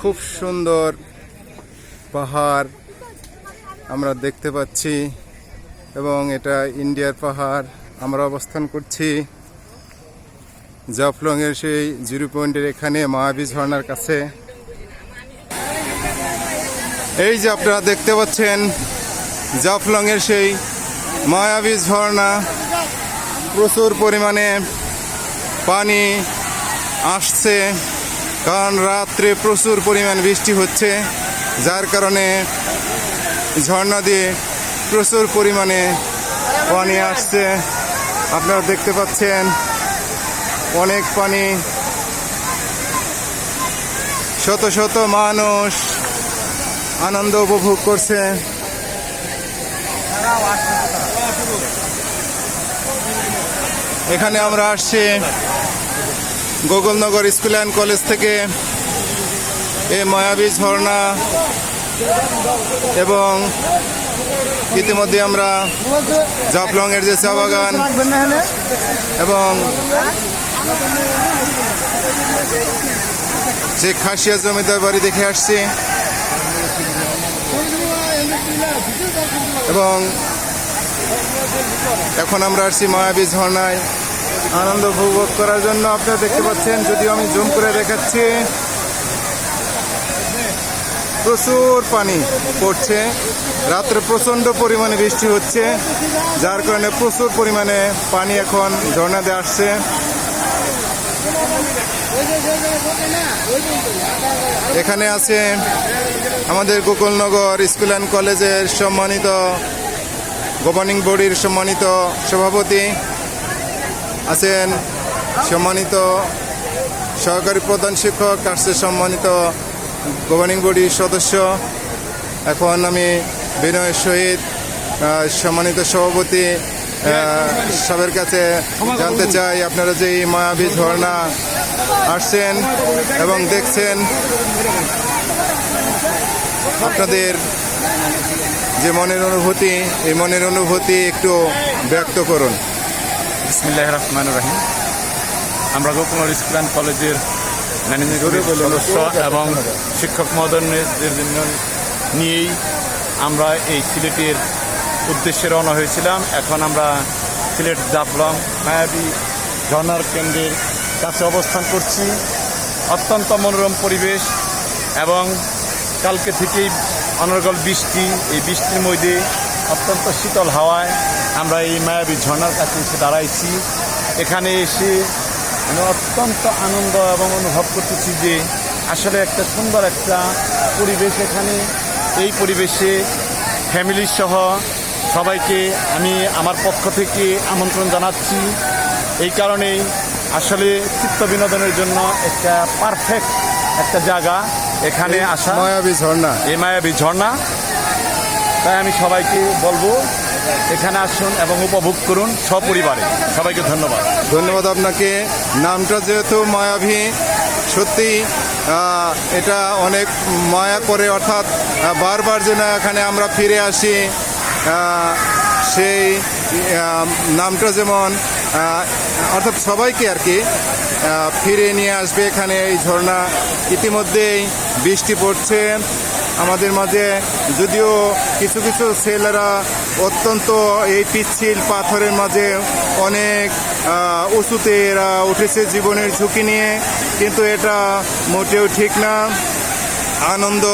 খুব সুন্দর পাহাড় আমরা দেখতে পাচ্ছি এবং এটা ইন্ডিয়ার পাহাড় আমরা অবস্থান করছি। জাফলংয়ের সেই জিরো পয়েন্টের এখানে মায়াবী ঝর্ণার কাছে। এই যে আপনারা দেখতে পাচ্ছেন, জাফলংয়ের সেই মায়াবী ঝর্ণা প্রচুর পরিমাণে পানি আসছে। কারণ রাত্রে প্রচুর পরিমাণ বৃষ্টি হচ্ছে, যার কারণে ঝর্ণা দিয়ে প্রচুর পরিমাণে পানি আসছে। আপনারা দেখতে পাচ্ছেন, অনেক পানি। শত শত মানুষ আনন্দ উপভোগ করছে। এখানে আমরা আসছি গোকুলনগর স্কুল অ্যান্ড কলেজ থেকে এই মায়াবী ঝর্ণা এবং ইতিমধ্যে আমরা জাফলং এর যে চা বাগান এবং যে খাসিয়া জমিদার বাড়ি দেখে আসছি এবং এখন আমরা আসছি মায়াবী ঝর্ণায়। আনন্দ উপভোগ করার জন্য আপনারা দেখতে পাচ্ছেন, যদিও আমি জুম করে দেখাচ্ছি। প্রচুর পানি পড়ছে। রাত্রে প্রচণ্ড পরিমাণে বৃষ্টি হচ্ছে, যার কারণে প্রচুর পরিমাণে পানি এখন ঝর্ণাতে আসছে। এখানে আছে আমাদের গোকুলনগর স্কুল অ্যান্ড কলেজের সম্মানিত, গভর্নিং বডির সম্মানিত সভাপতি। আছেন সম্মানিত সহকারী প্রধান শিক্ষক, কার্সের সম্মানিত গভর্নিং বডির সদস্য, এখন আমি বিনয়ের সহিত সম্মানিত সভাপতি সবের কাছে জানতে চাই, আপনারা যে এই মায়াবী ঝর্ণা আসছেন এবং দেখছেন, আপনাদের যে মনের অনুভূতি, এই মনের অনুভূতি একটু ব্যক্ত করুন। বিসমিল্লাহ রহমান রাহিম। আমরা গোকুমার স্কুল অ্যান্ড কলেজের সদস্য এবং শিক্ষক মহোদয়দের জন্য নিয়েই আমরা এই সিলেটের উদ্দেশ্যে রওনা হয়েছিলাম। এখন আমরা সিলেট জাফলং মায়াবী ঝর্ণার কেন্দ্রের কাছে অবস্থান করছি। অত্যন্ত মনোরম পরিবেশ এবং কালকে থেকেই অনর্গল বৃষ্টি, এই বৃষ্টির মধ্যে অত্যন্ত শীতল হাওয়ায় আমরা এই মায়াবী ঝর্ণার কাছে এসে দাঁড়াইছি। এখানে এসে আমি অত্যন্ত আনন্দ এবং অনুভব করতেছি যে আসলে একটা সুন্দর একটা পরিবেশ এখানে। এই পরিবেশে ফ্যামিলির সহ সবাইকে আমি আমার পক্ষ থেকে আমন্ত্রণ জানাচ্ছি। এই কারণেই আসলে চিত্ত বিনোদনের জন্য একটা পারফেক্ট একটা জায়গা এখানে আসা। মায়াবী ঝর্ণা। এই মায়াবী ঝর্ণা। তাই আমি সবাইকে বলব এখানে আসুন এবং উপভোগ করুন সপরিবারে। সবাইকে ধন্যবাদ। ধন্যবাদ আপনাকে। নামটা যেহেতু মায়াভী, সত্যি এটা অনেক মায়া করে, অর্থাৎ বারবার যেন এখানে আমরা ফিরে আসি সেই নামটা যেমন অর্থাৎ সবাইকে আর কি ফিরে নিয়ে আসবে এখানে এই ঝর্ণা। ইতিমধ্যেই বৃষ্টি পড়ছে। আমাদের মাঝে যদিও কিছু কিছু ছেলেরা অত্যন্ত এই পিচ্ছিল পাথরের মাঝে অনেক উঁচুতে এরা উঠেছে জীবনের ঝুঁকি নিয়ে, কিন্তু এটা মোটেও ঠিক না। আনন্দ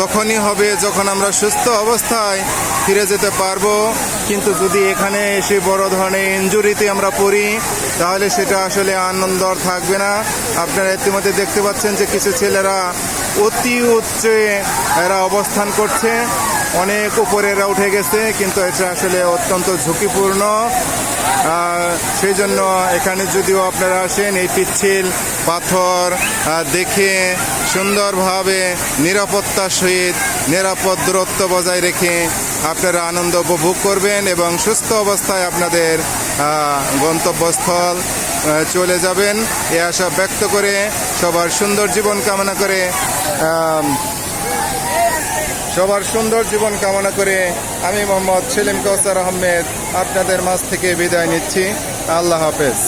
তখনই হবে যখন আমরা সুস্থ অবস্থায় ফিরে যেতে পারব। কিন্তু যদি এখানে এসে বড় ধরনের ইঞ্জুরিতে আমরা পড়ি, তাহলে সেটা আসলে আনন্দ থাকবে না। আপনারা ইতিমধ্যে দেখতে পাচ্ছেন যে কিছু ছেলেরা অতি উচ্চে এরা অবস্থান করছে। অনেক উপরে এরা উঠে গেছে, কিন্তু এটা আসলে অত্যন্ত ঝুঁকিপূর্ণ। সেই জন্য এখানে যদিও আপনারা আসেন, এই পিচ্ছিল পাথর দেখে সুন্দরভাবে নিরাপত্তা সহিত নিরাপদ দূরত্ব বজায় রেখে আপনারা আনন্দ উপভোগ করবেন এবং সুস্থ অবস্থায় আপনাদের গন্তব্যস্থল চলে যাবেন। এ আশা ব্যক্ত করে সবার সুন্দর জীবন কামনা করে সবার সুন্দর জীবন কামনা করে আমি মোহাম্মদ সেলিম কৌসার আহমেদ আপনাদের মাছ থেকে বিদায় নিচ্ছি। আল্লাহ হাফেজ।